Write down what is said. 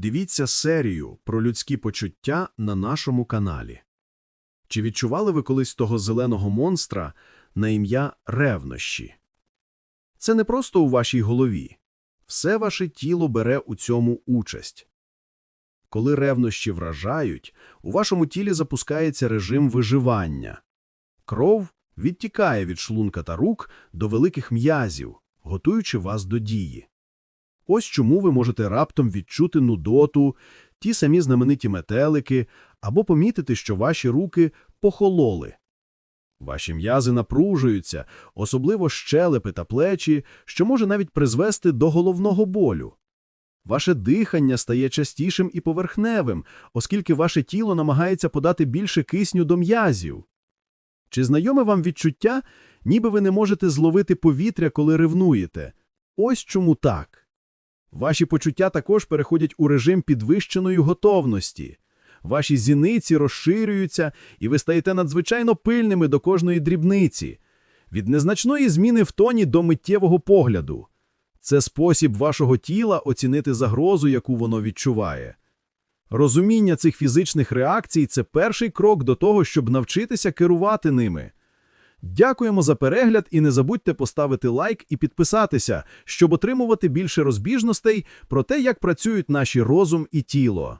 Дивіться серію про людські почуття на нашому каналі. Чи відчували ви колись того зеленого монстра на ім'я ревнощі? Це не просто у вашій голові. Все ваше тіло бере у цьому участь. Коли ревнощі вражають, у вашому тілі запускається режим виживання. Кров відтікає від шлунка та рук до великих м'язів, готуючи вас до дії. Ось чому ви можете раптом відчути нудоту, ті самі знамениті метелики, або помітити, що ваші руки похололи. Ваші м'язи напружуються, особливо щелепи та плечі, що може навіть призвести до головного болю. Ваше дихання стає частішим і поверхневим, оскільки ваше тіло намагається подати більше кисню до м'язів. Чи знайоме вам відчуття, ніби ви не можете зловити повітря, коли ревнуєте? Ось чому так. Ваші почуття також переходять у режим підвищеної готовності. Ваші зіниці розширюються, і ви стаєте надзвичайно пильними до кожної дрібниці, від незначної зміни в тоні до миттєвого погляду. Це спосіб вашого тіла оцінити загрозу, яку воно відчуває. Розуміння цих фізичних реакцій це перший крок до того, щоб навчитися керувати ними. Дякуємо за перегляд і не забудьте поставити лайк і підписатися, щоб отримувати більше розбіжностей про те, як працюють наші розум і тіло.